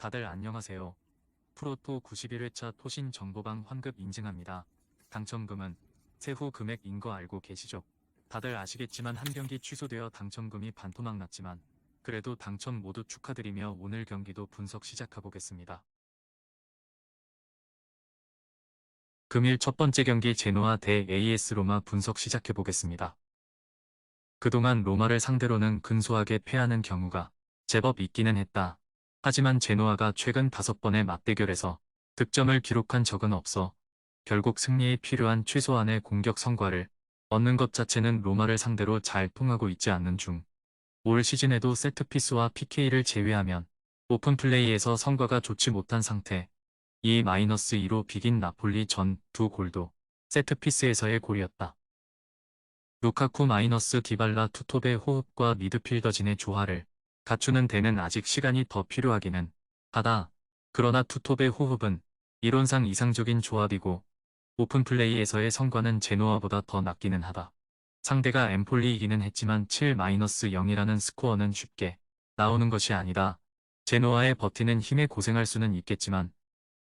다들 안녕하세요. 프로토 91회차 토신 정보방 환급 인증합니다. 당첨금은 세후 금액인 거 알고 계시죠? 다들 아시겠지만 한 경기 취소되어 당첨금이 반토막 났지만 그래도 당첨 모두 축하드리며 오늘 경기도 분석 시작해보겠습니다. 금일 첫 번째 경기 제노아 대 AS 로마 분석 시작해보겠습니다. 그동안 로마를 상대로는 근소하게 패하는 경우가 제법 있기는 했다. 하지만 제노아가 최근 다섯 번의 맞대결에서 득점을 기록한 적은 없어 결국 승리에 필요한 최소한의 공격 성과를 얻는 것 자체는 로마를 상대로 잘 통하고 있지 않는 중. 올 시즌에도 세트피스와 PK를 제외하면 오픈 플레이에서 성과가 좋지 못한 상태. 2-2로 비긴 나폴리 전 두 골도 세트피스에서의 골이었다. 루카쿠 마이너스 디발라 투톱의 호흡과 미드필더진의 조화를 갖추는 데는 아직 시간이 더 필요하기는 하다. 그러나 투톱의 호흡은 이론상 이상적인 조합이고 오픈 플레이에서의 성과는 제노아보다 더 낫기는 하다. 상대가 엠폴리이기는 했지만 7-0이라는 스코어는 쉽게 나오는 것이 아니다. 제노아의 버티는 힘에 고생할 수는 있겠지만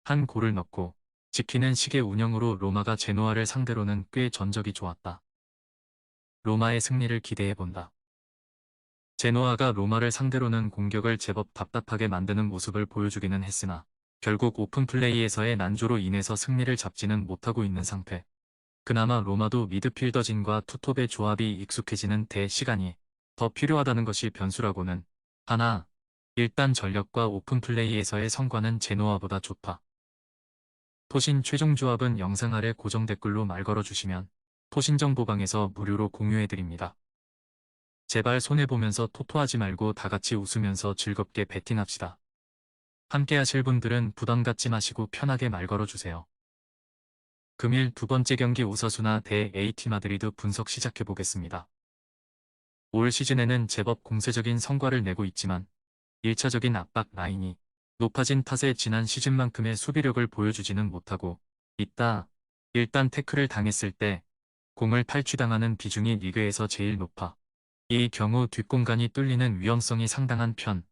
한 골을 넣고 지키는 식의 운영으로 로마가 제노아를 상대로는 꽤 전적이 좋았다. 로마의 승리를 기대해본다. 제노아가 로마를 상대로는 공격을 제법 답답하게 만드는 모습을 보여주기는 했으나 결국 오픈 플레이에서의 난조로 인해서 승리를 잡지는 못하고 있는 상태. 그나마 로마도 미드필더진과 투톱의 조합이 익숙해지는 대 시간이 더 필요하다는 것이 변수라고는 하나 일단 전력과 오픈 플레이에서의 성과는 제노아보다 좋다. 토신 최종 조합은 영상 아래 고정 댓글로 말 걸어주시면 토신 정보방에서 무료로 공유해드립니다. 제발 손해보면서 토토하지 말고 다같이 웃으면서 즐겁게 베팅합시다. 함께 하실 분들은 부담 갖지 마시고 편하게 말 걸어주세요. 금일 두 번째 경기 오사수나 대 AT 마드리드 분석 시작해보겠습니다. 올 시즌에는 제법 공세적인 성과를 내고 있지만 1차적인 압박 라인이 높아진 탓에 지난 시즌만큼의 수비력을 보여주지는 못하고 있다. 일단 태클을 당했을 때 공을 탈취당하는 비중이 리그에서 제일 높아. 이 경우 뒷공간이 뚫리는 위험성이 상당한 편.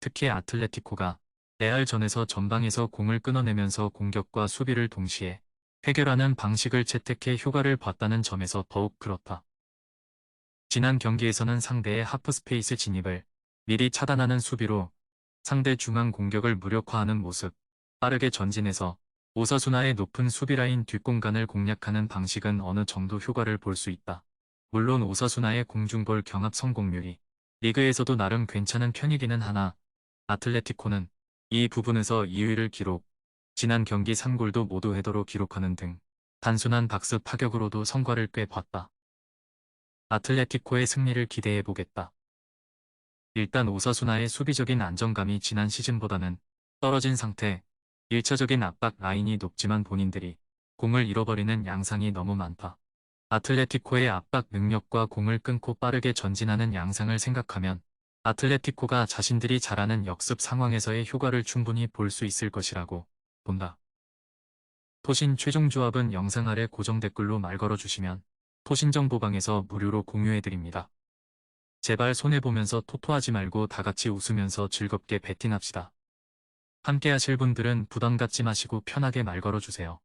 특히 아틀레티코가 레알전에서 전방에서 공을 끊어내면서 공격과 수비를 동시에 해결하는 방식을 채택해 효과를 봤다는 점에서 더욱 그렇다. 지난 경기에서는 상대의 하프스페이스 진입을 미리 차단하는 수비로 상대 중앙 공격을 무력화하는 모습, 빠르게 전진해서 오사수나의 높은 수비라인 뒷공간을 공략하는 방식은 어느 정도 효과를 볼 수 있다. 물론 오사수나의 공중볼 경합 성공률이 리그에서도 나름 괜찮은 편이기는 하나 아틀레티코는 이 부분에서 2위를 기록, 지난 경기 3골도 모두 헤더로 기록하는 등 단순한 박스 파격으로도 성과를 꽤 봤다. 아틀레티코의 승리를 기대해 보겠다. 일단 오사수나의 수비적인 안정감이 지난 시즌보다는 떨어진 상태, 1차적인 압박 라인이 높지만 본인들이 공을 잃어버리는 양상이 너무 많다. 아틀레티코의 압박 능력과 공을 끊고 빠르게 전진하는 양상을 생각하면 아틀레티코가 자신들이 잘하는 역습 상황에서의 효과를 충분히 볼 수 있을 것이라고 본다. 토신 최종 조합은 영상 아래 고정 댓글로 말 걸어주시면 토신 정보방에서 무료로 공유해드립니다. 제발 손해보면서 토토하지 말고 다같이 웃으면서 즐겁게 베팅합시다. 함께 하실 분들은 부담 갖지 마시고 편하게 말 걸어주세요.